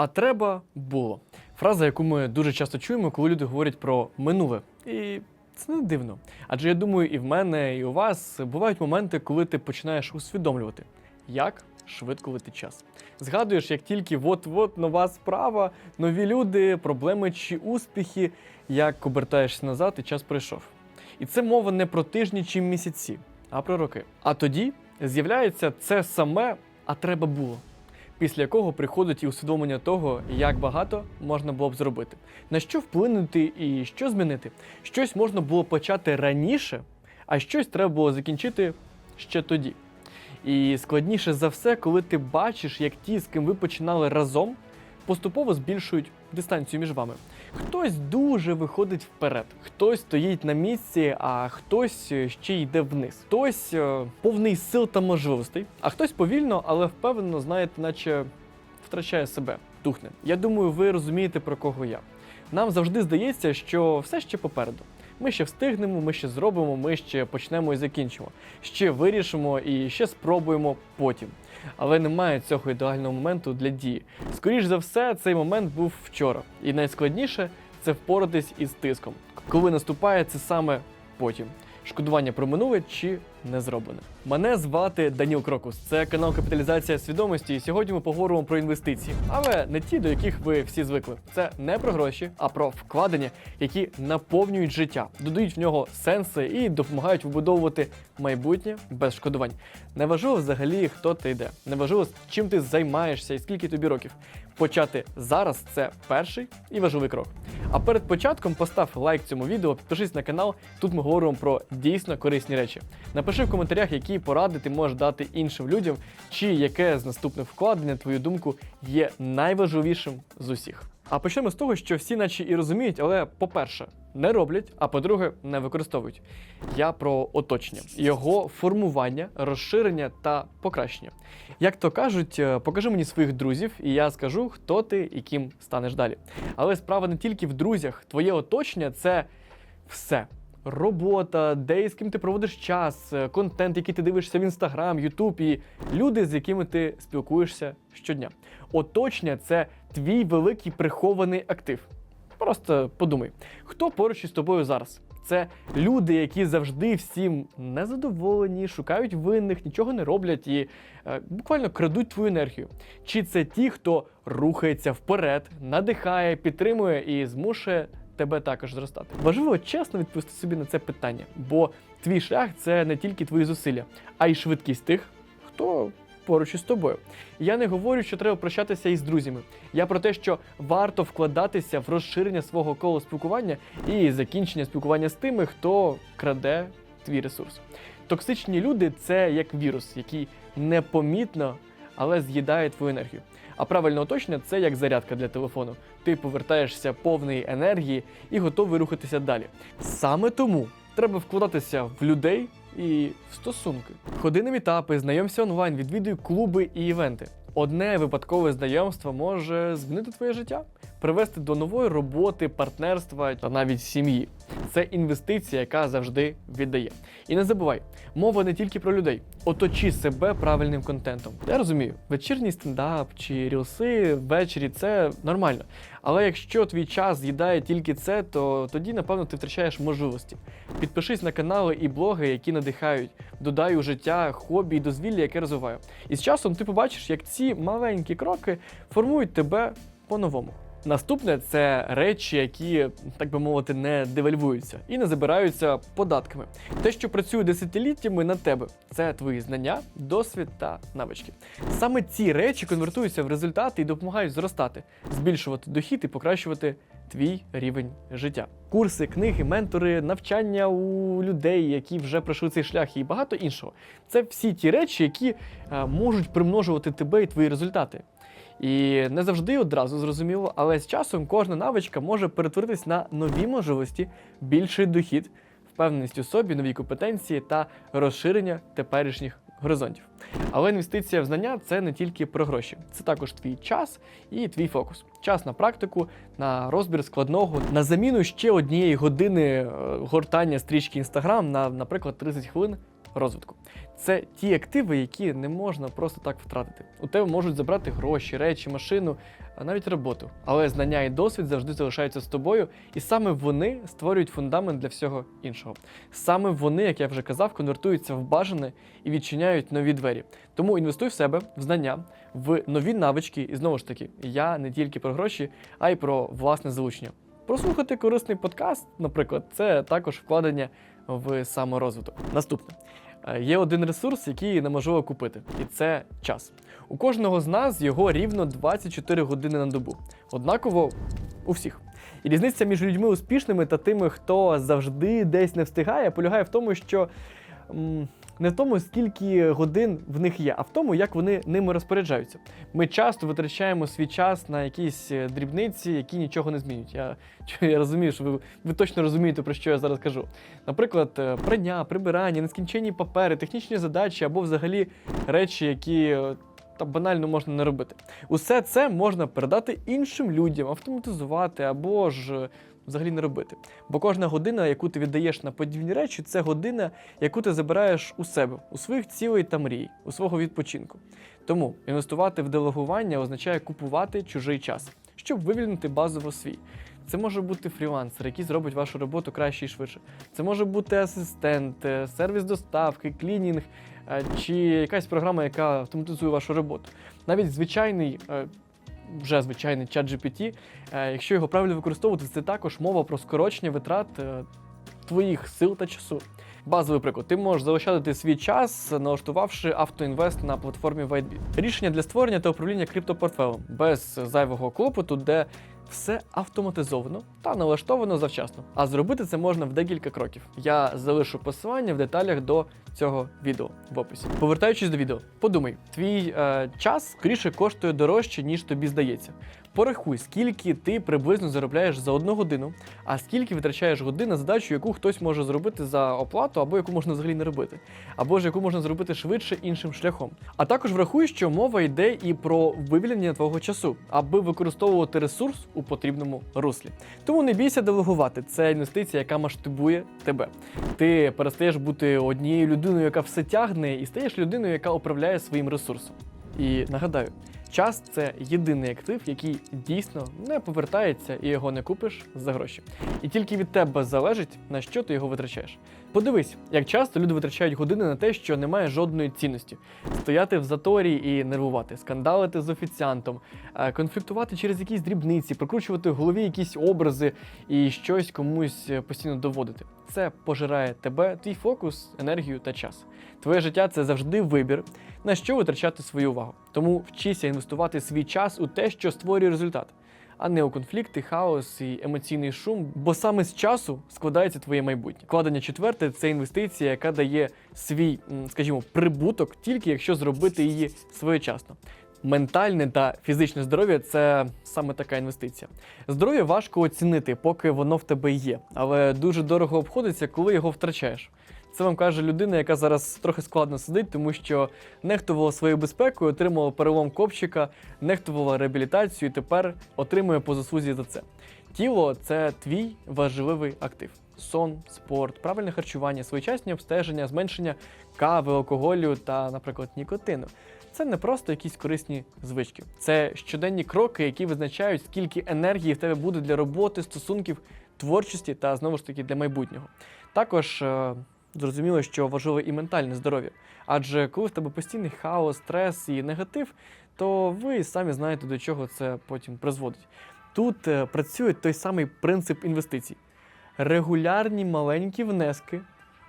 А треба було. Фраза, яку ми дуже часто чуємо, коли люди говорять про минуле. І це не дивно. Адже я думаю, і в мене, і у вас бувають моменти, коли ти починаєш усвідомлювати, як швидко летить час. Згадуєш, як тільки от-от нова справа, нові люди, проблеми чи успіхи, як обертаєшся назад, і час пройшов. І це мова не про тижні чи місяці, а про роки. А тоді з'являється це саме, а треба було. Після якого приходить і усвідомлення того, як багато можна було б зробити, на що вплинути і що змінити. Щось можна було почати раніше, а щось треба було закінчити ще тоді. І складніше за все, коли ти бачиш, як ті, з ким ви починали разом, поступово збільшують дистанцію між вами. Хтось дуже виходить вперед, хтось стоїть на місці, а хтось е, ще йде вниз. Хтось е, повний сил та можливостей, а хтось повільно, але впевнено, знаєте, наче втрачає себе, тухне. Я думаю, ви розумієте про кого я. Нам завжди здається, що все ще попереду. Ми ще встигнемо, ми ще зробимо, ми ще почнемо і закінчимо. Ще вирішимо і ще спробуємо потім. Але немає цього ідеального моменту для дії. Скоріш за все, цей момент був вчора. І найскладніше це впоратись із тиском, коли наступає це саме потім. Шкодування про минуле чи не зроблене. Мене звати Даніл Крокус. Це канал Капіталізація свідомості. І сьогодні ми поговоримо про інвестиції, але не ті, до яких ви всі звикли. Це не про гроші, а про вкладення, які наповнюють життя, додають в нього сенси і допомагають вибудовувати майбутнє без шкодувань. Неважливо взагалі, хто ти йде, неважливо, чим ти займаєшся і скільки тобі років. Почати зараз це перший і важливий крок. А перед початком постав лайк цьому відео, підпишись на канал. Тут ми говоримо про дійсно корисні речі. Напиши в коментарях, які поради ти можеш дати іншим людям, чи яке з наступних вкладень, на твою думку, є найважливішим з усіх. А почнемо з того, що всі наче і розуміють, але по-перше, не роблять, а по-друге, не використовують. Я про оточення, його формування, розширення та покращення. Як то кажуть, е, покажи мені своїх друзів, і я скажу, хто ти і ким станеш далі. Але справа не тільки в друзях, твоє оточення це все. Робота, де і з ким ти проводиш час, е, контент, який ти дивишся в інстаграм, Ютуб, і люди, з якими ти спілкуєшся щодня. Оточення це твій великий прихований актив. Просто подумай, хто поруч із тобою зараз? Це люди, які завжди всім незадоволені, шукають винних, нічого не роблять і е, буквально крадуть твою енергію. Чи це ті, хто рухається вперед, надихає, підтримує і змушує тебе також зростати? Важливо чесно відповісти собі на це питання, бо твій шлях це не тільки твої зусилля, а й швидкість тих, хто поруч із тобою. Я не говорю, що треба прощатися із друзями. Я про те, що варто вкладатися в розширення свого кола спілкування і закінчення спілкування з тими, хто краде твій ресурс. Токсичні люди це як вірус, який непомітно, але з'їдає твою енергію. А правильне оточення це як зарядка для телефону. Ти повертаєшся повний енергії і готовий рухатися далі. Саме тому треба вкладатися в людей і в стосунки. Ходи на мітапи, знайомся онлайн, відвідуй клуби і івенти. Одне випадкове знайомство може змінити твоє життя, привести до нової роботи, партнерства та навіть сім'ї. Це інвестиція, яка завжди віддає. І не забувай, мова не тільки про людей. Оточи себе правильним контентом. Я розумію, вечірній стендап чи рілси ввечері це нормально. Але якщо твій час з'їдає тільки це, то тоді, напевно, ти втрачаєш можливості. Підпишись на канали і блоги, які надихають, додай у життя хобі і дозвілля, яке розвиваю. І з часом ти побачиш, як ці маленькі кроки формують тебе по-новому. Наступне це речі, які, так би мовити, не девальвуються і не забираються податками. Те, що працює десятиліттями на тебе, це твої знання, досвід та навички. Саме ці речі конвертуються в результати і допомагають зростати, збільшувати дохід і покращувати твій рівень життя. Курси, книги, ментори, навчання у людей, які вже пройшли цей шлях, і багато іншого. Це всі ті речі, які е, можуть примножувати тебе і твої результати. І не завжди одразу зрозуміло, але з часом кожна навичка може перетворитись на нові можливості, більший дохід, впевненість у собі, нові компетенції та розширення теперішніх горизонтів. Але інвестиція в знання це не тільки про гроші, це також твій час і твій фокус. Час на практику, на розбір складного, на заміну ще однієї години е, гортання стрічки Instagram на, наприклад, 30 хвилин розвитку. Це ті активи, які не можна просто так втратити. У тебе можуть забрати гроші, речі, машину, а навіть роботу. Але знання і досвід завжди залишаються з тобою, і саме вони створюють фундамент для всього іншого. Саме вони, як я вже казав, конвертуються в бажане і відчиняють нові двері. Тому інвестуй в себе, в знання, в нові навички. І знову ж таки, я не тільки про гроші, а й про власне залучення. Прослухати корисний подкаст, наприклад, це також вкладення в саморозвиток. Наступне. Е, Є один ресурс, який неможливо купити, і це час. У кожного з нас його рівно 24 години на добу. Однаково у всіх. І різниця між людьми успішними та тими, хто завжди десь не встигає, полягає в тому, що м, не в тому, скільки годин в них є, а в тому, як вони ними розпоряджаються. Ми часто витрачаємо свій час на якісь е, дрібниці, які нічого не змінюють. Я, я розумію, що ви, ви точно розумієте, про що я зараз кажу. Наприклад, е, прання, прибирання, нескінченні папери, технічні задачі або взагалі речі, які е, та банально можна не робити. Усе це можна передати іншим людям, автоматизувати або ж взагалі не робити. Бо кожна година, яку ти віддаєш на подібні речі, це година, яку ти забираєш у себе, у своїх цілей та мрій, у свого відпочинку. Тому інвестувати в делегування означає купувати чужий час, щоб вивільнити базово свій. Це може бути фрілансер, який зробить вашу роботу краще і швидше. Це може бути асистент, е, сервіс доставки, клінінг е, чи якась програма, яка автоматизує вашу роботу. Навіть звичайний, е, вже звичайний чат GPT, е, якщо його правильно використовувати, це також мова про скорочення витрат е, твоїх сил та часу. Базовий приклад, ти можеш заощадити свій час, налаштувавши автоінвест на платформі WhiteBit. Рішення для створення та управління криптопортфелем без зайвого клопоту, де все автоматизовано та налаштовано завчасно. А зробити це можна в декілька кроків. Я залишу посилання в деталях до цього відео в описі. Повертаючись до відео, подумай, твій е, час скоріше коштує дорожче, ніж тобі здається. Порахуй, скільки ти приблизно заробляєш за одну годину, а скільки витрачаєш годин на задачу, яку хтось може зробити за оплату, або яку можна взагалі не робити, або ж яку можна зробити швидше іншим шляхом. А також врахуй, що мова йде і про вивільнення твого часу, аби використовувати ресурс у потрібному руслі. Тому не бійся делегувати. Це інвестиція, яка масштабує тебе. Ти перестаєш бути однією людиною, яка все тягне, і стаєш людиною, яка управляє своїм ресурсом. І нагадаю, час це єдиний актив, який дійсно не повертається і його не купиш за гроші. І тільки від тебе залежить, на що ти його витрачаєш. Подивись, як часто люди витрачають години на те, що не має жодної цінності: стояти в заторі і нервувати, скандалити з офіціантом, е, конфліктувати через якісь дрібниці, прокручувати в голові якісь образи і щось комусь е, постійно доводити. Це пожирає тебе, твій фокус, енергію та час. Твоє життя це завжди вибір, на що витрачати свою увагу. Тому вчися інвестувати свій час у те, що створює результат, а не у конфлікти, хаос і емоційний шум, бо саме з часу складається твоє майбутнє. Вкладення четверте це інвестиція, яка дає свій, скажімо, прибуток, тільки якщо зробити її своєчасно. Ментальне та фізичне здоров'я це саме така інвестиція. Здоров'я важко оцінити, поки воно в тебе є, але дуже дорого обходиться, коли його втрачаєш. Це вам каже людина, яка зараз трохи складно сидить, тому що нехтувала своєю безпекою, отримала перелом копчика, нехтувала реабілітацію і тепер отримує по заслузі за це. Тіло це твій важливий актив. Сон, спорт, правильне харчування, своєчасні обстеження, зменшення кави, алкоголю та, наприклад, нікотину. Це не просто якісь корисні звички. Це щоденні кроки, які визначають, скільки енергії в тебе буде для роботи, стосунків, творчості та знову ж таки для майбутнього. Також е, зрозуміло, що важливе і ментальне здоров'я. Адже коли в тебе постійний хаос, стрес і негатив, то ви самі знаєте, до чого це потім призводить. Тут е, працює той самий принцип інвестицій. Регулярні маленькі внески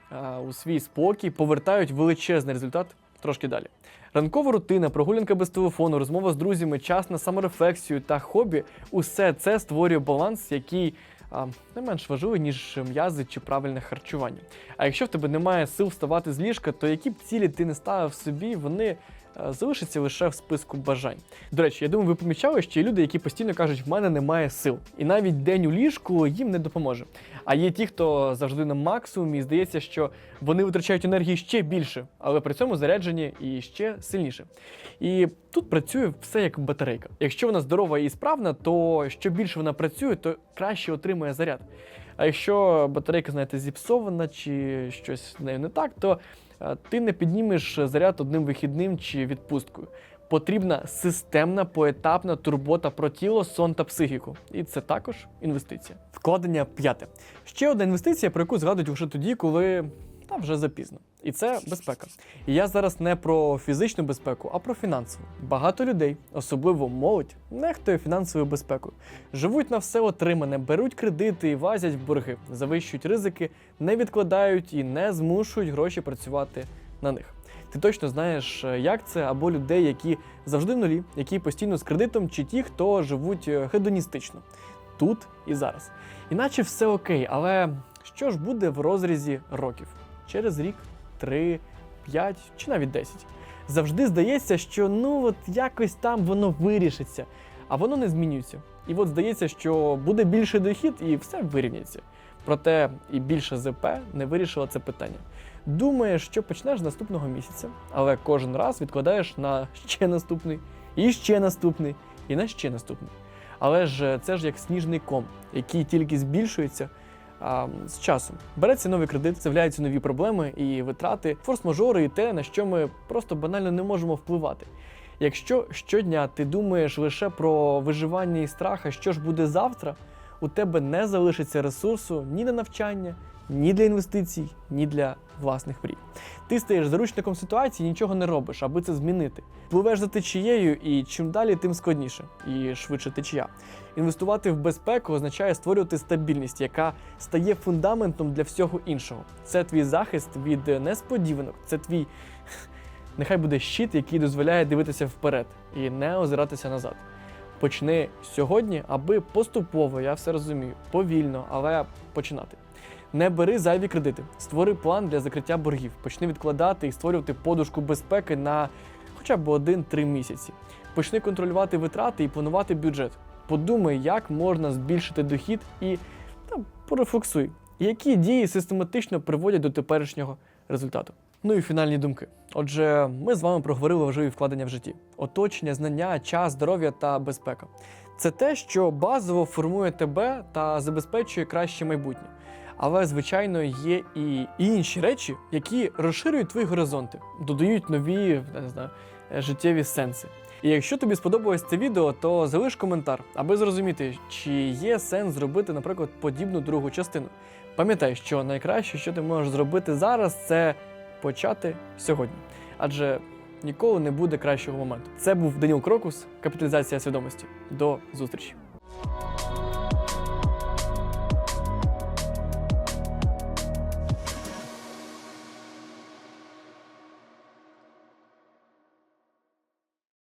а, у свій спокій повертають величезний результат трошки далі. Ранкова рутина, прогулянка без телефону, розмова з друзями, час на саморефлексію та хобі усе це створює баланс, який не менш важливий, ніж м'язи чи правильне харчування. А якщо в тебе немає сил вставати з ліжка, то які б цілі ти не ставив собі, вони е, залишаться лише в списку бажань. До речі, я думаю, ви помічали, що є люди, які постійно кажуть, в мене немає сил. І навіть день у ліжку їм не допоможе. А є ті, хто завжди на максимумі, і здається, що вони витрачають енергії ще більше, але при цьому заряджені і ще сильніше. І тут працює все як батарейка. Якщо вона здорова і справна, то що більше вона працює, то краще отримує заряд. А якщо батарейка, знаєте, зіпсована чи щось з нею не так, то Ти не піднімеш заряд одним вихідним чи відпусткою. Потрібна системна поетапна турбота про тіло, сон та психіку. І це також інвестиція. Вкладення п'яте. Ще одна інвестиція, про яку згадують вже тоді, коли та вже запізно. І це безпека. І я зараз не про фізичну безпеку, а про фінансову. Багато людей, особливо молодь, нехтує фінансовою безпекою. Живуть на все отримане, беруть кредити і вазять в борги, завищують ризики, не відкладають і не змушують гроші працювати на них. Ти точно знаєш, е, як це, або людей, які завжди в нулі, які постійно з кредитом, чи ті, хто живуть е, хедоністично, тут і зараз. Іначе все окей, але що ж буде в розрізі років? Через рік, три, п'ять чи навіть десять. Завжди здається, що ну от якось там воно вирішиться, а воно не змінюється. І от здається, що буде більший дохід і все вирівняється. Проте і більше ЗП не вирішило це питання. Думаєш, що почнеш з наступного місяця, але кожен раз відкладаєш на ще наступний, і ще наступний, і на ще наступний. Але ж це ж як сніжний ком, який тільки збільшується а, з часом. Береться новий кредит, з'являються нові проблеми і витрати, форс-мажори і те, на що ми просто банально не можемо впливати. Якщо щодня ти думаєш лише про виживання і страха, що ж буде завтра, у тебе не залишиться ресурсу ні на навчання, ні для інвестицій, ні для власних мрій. Ти стаєш заручником ситуації, нічого не робиш, аби це змінити. Пливеш за течією, і чим далі, тим складніше і швидше течія. Інвестувати в безпеку означає створювати стабільність, яка стає фундаментом для всього іншого. Це твій захист від несподіванок, це твій нехай буде щит, який дозволяє дивитися вперед і не озиратися назад. Почни сьогодні, аби поступово, я все розумію, повільно, але починати. Не бери зайві кредити, створи план для закриття боргів, почни відкладати і створювати подушку безпеки на хоча б 1-3 місяці. Почни контролювати витрати і планувати бюджет. Подумай, як можна збільшити дохід і та, порефлексуй, які дії систематично приводять до теперішнього результату. Ну і фінальні думки. Отже, ми з вами проговорили важливі вкладення в житті: оточення, знання, час, здоров'я та безпека. Це те, що базово формує тебе та забезпечує краще майбутнє. Але, звичайно, є і інші речі, які розширюють твої горизонти, додають нові не знаю, е, життєві сенси. І якщо тобі сподобалось це відео, то залиш коментар, аби зрозуміти, чи є сенс зробити, наприклад, подібну другу частину. Пам'ятай, що найкраще, що ти можеш зробити зараз, це почати сьогодні. Адже ніколи не буде кращого моменту. Це був Даніл Крокус, капіталізація свідомості. До зустрічі!